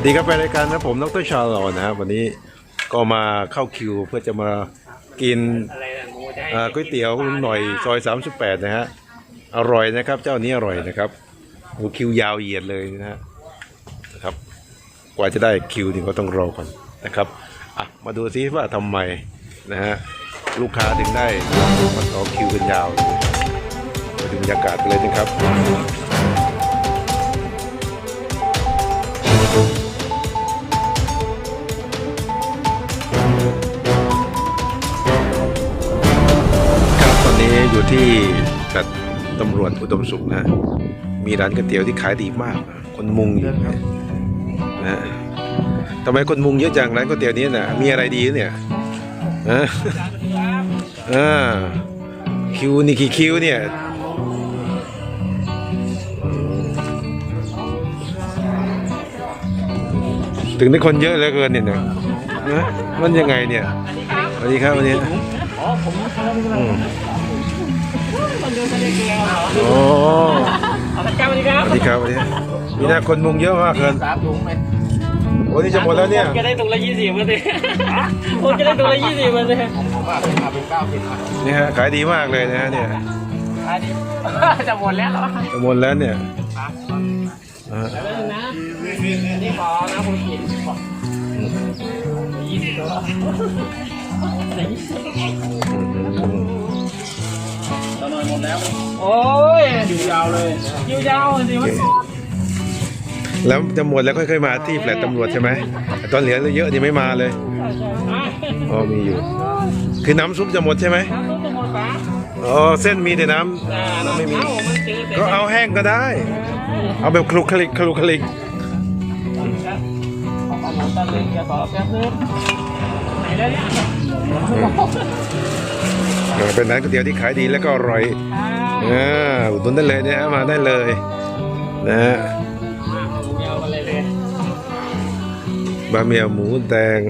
วัสดีครับแฟนรายการนะผมดรชาลอนะครับวันนี้ก็มาเข้าคิวเพื่อจะมากินก๋วยเตี๋ยวลุงหน่อยซอย 38 นะฮะอร่อยนะครับ เจ้านี้อร่อยนะครับโอ้คิวยาวเหยียดเลยนะฮะครับ กว่าจะได้คิวนี่ก็ต้องรอก่อนนะครับอะมาดูซิว่าทำไมนะฮะลูกค้าถึงได้มาต่อคิวกันยาวมาดูบรรยากาศเลยนะครับ อยู่ที่กับตำรวจอุดมสุขนะ มีร้านก๋วยเตี๋ยวที่ขายดีมาก คนมุงอยู่นะทำไมคนมุงเยอะจังร้านก๋วยเตี๋ยวนี้น่ะ มีอะไรดีเนี่ยฮะอ่าคิวนี่กี่คิวเนี่ยถึงได้คนเยอะเหลือเกินเนี่ยนะนะมันยังไงเนี่ยสวัสดีครับวันนี้อ๋อผมอืม คนดูทะเลเกลียวโอ้เอาพระเจ้าสวัสดีครับสวัสดีครับวันนี้มีหน้าคนมุงเยอะมากเกินสามถุงไหมโอ้นี่จะหมดแล้วเนี่ย ผมจะได้ถุงละยี่สิบเปอร์เซ็นต์ผมจะได้ถุงละยี่สิบเปอร์เซ็นต์ผมว่าเป็นเป็นเก้าสิบนี่ฮะขายดีมากเลยนะฮะเนี่ยอันนี้จะหมดแล้วเหรอจะหมดแล้วเนี่ยอ่าแล้วนะนี่ขอนะคุณกินยี่สิบตัว ตอนนอนหมดแล้ว โอ้ยคิวยาวเลยคิวยาวสิมันแล้วจะหมดแล้วค่อยๆมาที่แฟลตตำรวจใช่ไหมแต่ตอนเหลือเยอะนี่ไม่มาเลยอ๋อมีอยู่ คือน้ำซุปจะหมดใช่ไหมน้ำซุปจะหมดปะอ๋อเส้นมีแต่น้อ่าำไม่มีเอ้ามันจืดแต่ก็เอาแห้งก็ได้ เอาแบบคลุกคลิกคลุกคลิกขอขนมตะลึงจะขอแป๊บนึงไหนแล้วเนี่ย เออเป็นร้านก๋วยเตี๋ยวที่ขายดีแล้วก็อร่อยอ่าอุดหนุนได้เลยนะฮะมาได้เลยนะฮะเดียวกันเลยเลยบะเมียหมูแดง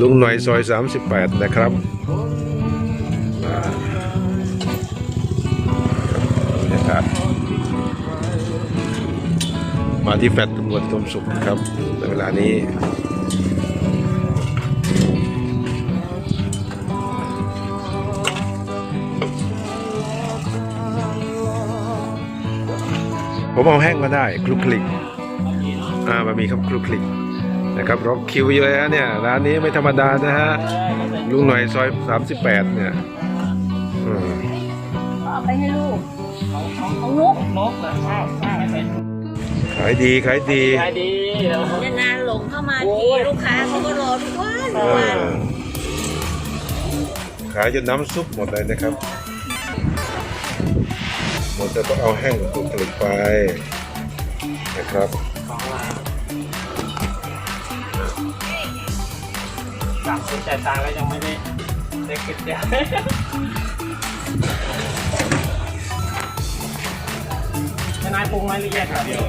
ลุงหน่อยซอย 38 นะครับอ่าบรรยากาศมาที่แฟลตตำรวจตมสุขนะครับในเวลานี้ ผมเอาแห้งก็ได้คลุกคลิกอ่าบะหมี่ครับคลุกคลิกนะครับรอคิวเยอะนะเนี่ยร้านนี้ไม่ธรรมดานะฮะลุงหน่อยซอย 38 เนี่ยอืมเอาไปให้ลูกของนุกนกเหรอใช่ใช่ขายดีขายดีขายดีนานๆหลงเข้ามาทีลูกค้าเขาก็รอทุกวันทุกวันขายจนน้ำซุปหมดเลยนะครับ มดจะต้องเอาแห้งคลุกคลิกไปนะครับสั่งซื้อจ่ายตังค์แล้วยังไม่ได้ได้คิดเดียวทนายปรุงไหมหรือแยกแบบเดียว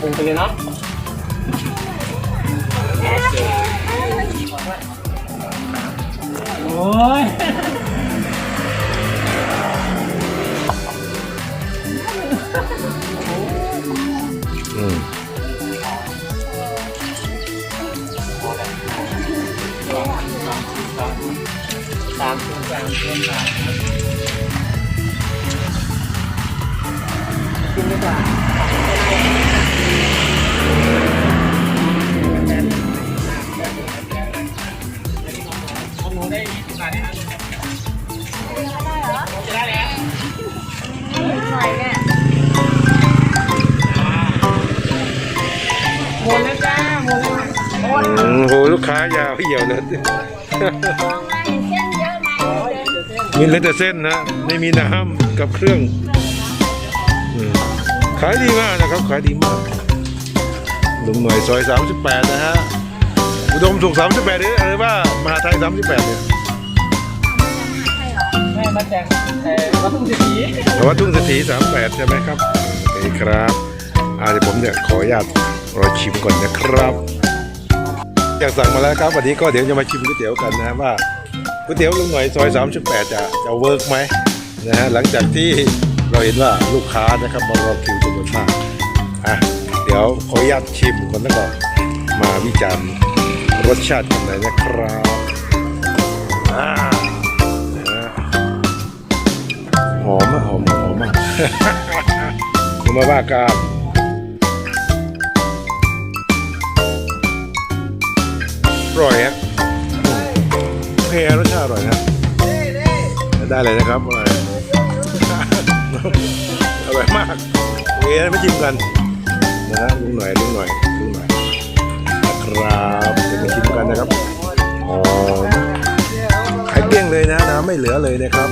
ปรุงไปเลยเนาะโอ้ย สามคูณสามกินดีกว่าหนูได้ยี่สิบบาทนะครับจะได้แล้วหน่อยเนี่ยหมดแล้วจ้าหมดแล้วหมดอืมโหลูกค้ายาวเหี่ยวเลยมองมาเห็นเส้นเยอะไห มมีเหลือแต่เส้นนะ ไม่มีน้ำกับเครื่องอืมขายดีมากนะครับ ขายดีมากลุงหน่อยซอย 38 นะฮะ อุดมสุข38หรือหรือว่ามหาไทย 38 เนี่ยแม่มาแจกเอ่อวัตถุดิบนี้แต่ว่าทุ่งเศรษฐี38 ใช่ไหมครับโอเคครับอ่าเดี๋ยวผมจะขออนุญาตรอชิมก่อนนะครับ อยากสั่งมาแล้วครับ วันนี้ก็เดี๋ยวจะมาชิมก๋วยเตี๋ยวกันนะฮะว่า ก๋วยเตี๋ยวลุงหน่อยซอย 38 จะจะเวิร์กไหมนะฮะหลังจากที่เราเห็นว่าลูกค้านะครับมารอคิวจำนวนมากอะเดี๋ยวขออนุญาตชิมก่อนแล้วก็มาวิจารณ์รสชาติกันเลยนะครับอ่านะฮะหอมมากหอมหอมมากคุณมาว่ากันอร่อยฮะอืมโอเครส ร่อยนะได้เลยนะครับอร่อยอร่อยมากโอเคนะมาชิมกันนะฮะลุงหน่อยลุงหน่อยลุงหน่อยนะครับเดี๋ยวมาชิมกันนะครับหอมไข่เปี้ยงเลยนะน้ำไม่เหลือเลยนะครับ